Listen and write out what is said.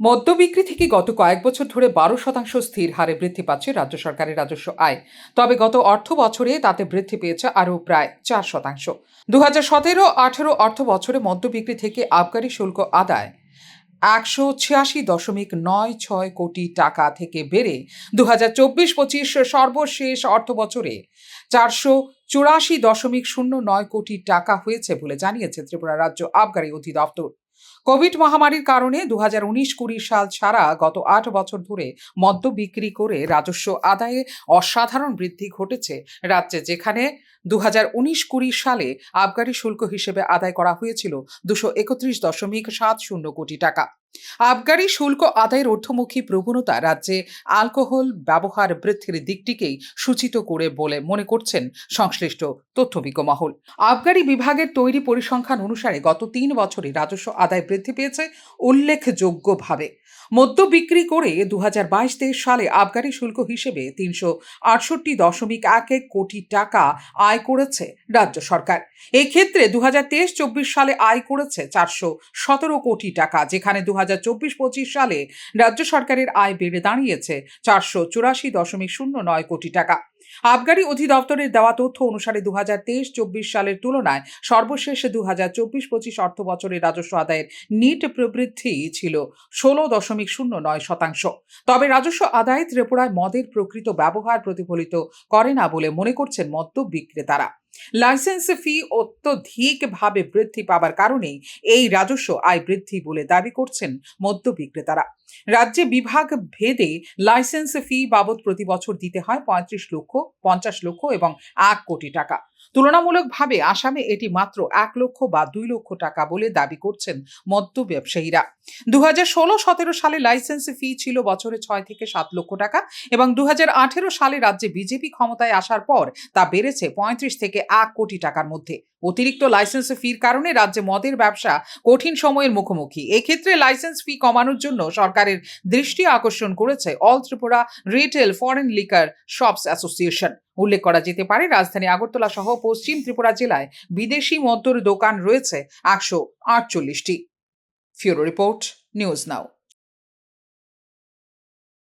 মদ্য বিক্রি থেকে গত কয়েক বছর ধরে বারো শতাংশ স্থির হারে বৃদ্ধি পাচ্ছে রাজ্য সরকারের রাজস্ব আয়। তবে গত অর্থ বছরে তাতে বৃদ্ধি পেয়েছে আরও প্রায় চার শতাংশ। দু হাজার সতেরো আঠেরো অর্থ বছরে মদ্য বিক্রি থেকে আবগারি শুল্ক আদায় একশো ছিয়াশি দশমিক নয় ছয় কোটি টাকা থেকে বেড়ে দু হাজার চব্বিশ পঁচিশ সর্বশেষ অর্থ বছরে চারশো চুরাশি দশমিক শূন্য নয় কোটি টাকা হয়েছে বলে জানিয়েছে ত্রিপুরা রাজ্য আবগারি অধিদপ্তর। কোভিড মহামারীর কারণে দু হাজার উনিশ কুড়ি সাল ছাড়া গত আট বছর ধরে মদ্য বিক্রি করে রাজস্ব আদায়ে অসাধারণ বৃদ্ধি ঘটেছে রাজ্যে, যেখানে দু হাজার উনিশ কুড়ি সালে আবগারি শুল্ক হিসেবে আদায় করা হয়েছিল দুশো একত্রিশ দশমিক সাত শূন্য কোটি টাকা। আবগারি শুল্ক আদায়ের ঊর্ধ্বমুখী প্রবণতা রাজ্যে অ্যালকোহল ব্যবহার বৃদ্ধির দিকটিকেই সূচিত করে বলে মনে করছেন সংশ্লিষ্ট তথ্যবিজ্ঞ মহল। আবগারি বিভাগের তৈরি পরিসংখ্যান অনুসারে গত তিন বছরে রাজস্ব আদায় বৃদ্ধি পেয়েছে উল্লেখযোগ্যভাবে। মদ্য বিক্রি করে দু হাজার বাইশ সালে আবগারি শুল্ক হিসেবে তিনশো আটষট্টি দশমিক এক এক কোটি টাকা আয় করেছে রাজ্য সরকার। এক্ষেত্রে দু হাজার তেইশ চব্বিশ সালে আয় করেছে চারশো সতেরো কোটি টাকা, যেখানে দু হাজার হাজার চব্বিশ পঁচিশ সালে রাজ্য সরকারের আয় বেড়ে দাঁড়িয়েছে চারশো চুরাশি দশমিক শূন্য নয় কোটি টাকা। আবগারি অধিদপ্তরের দেওয়া তথ্য অনুসারে দু হাজার তেইশ চব্বিশ সালের তুলনায় সর্বশেষ দু হাজার চব্বিশ পঁচিশ অর্থ রাজস্ব আদায়ের নিট প্রবৃদ্ধি ছিল ষোলো দশমিক শূন্য নয় শতাংশ। তবে রাজস্ব আদায়ে ত্রিপুরায় মদের প্রকৃত ব্যবহার প্রতিফলিত করে না বলে মনে করছেন মদ্য বিক্রেতারা লাইসেন্স ফি অত্যধিকভাবে বৃদ্ধি পাবার কারণেই এই রাজস্ব আয় বৃদ্ধি বলে দাবি করছেন মদ্য বিক্রেতারা। রাজ্যে বিভাগ ভেদে লাইসেন্স ফি বাবদ প্রতি বছর দিতে হয় পঁয়ত্রিশ লক্ষ, পঞ্চাশ লক্ষ এবং এক কোটি টাকা। তুলনামূলকভাবে আসামে এটি মাত্র এক লক্ষ বা দুই লক্ষ টাকা বলে দাবি করছেন মদ্য ব্যবসায়ীরা। দু হাজার ষোলো সতেরো সালে লাইসেন্স ফি ছিল বছরে ছয় থেকে সাত লক্ষ টাকা এবং দু হাজার আঠেরো সালে রাজ্যে বিজেপি ক্ষমতায় আসার পর তা বেড়েছে পঁয়ত্রিশ থেকে এক কোটি টাকার মধ্যে। অতিরিক্ত লাইসেন্স ফির কারণে রাজ্যে মদের ব্যবসা কঠিন সময়ের মুখোমুখি। এক্ষেত্রে লাইসেন্স ফি কমানোর জন্য সরকারের দৃষ্টি আকর্ষণ করেছে all Tripura retail foreign liquor shops association উল্লেখ করা যেতে পারে, রাজধানী আগরতলা সহ পশ্চিম ত্রিপুরা জেলায় বিদেশি মদ্যর দোকান রয়েছে একশো আটচল্লিশটি। Bureau report, news now.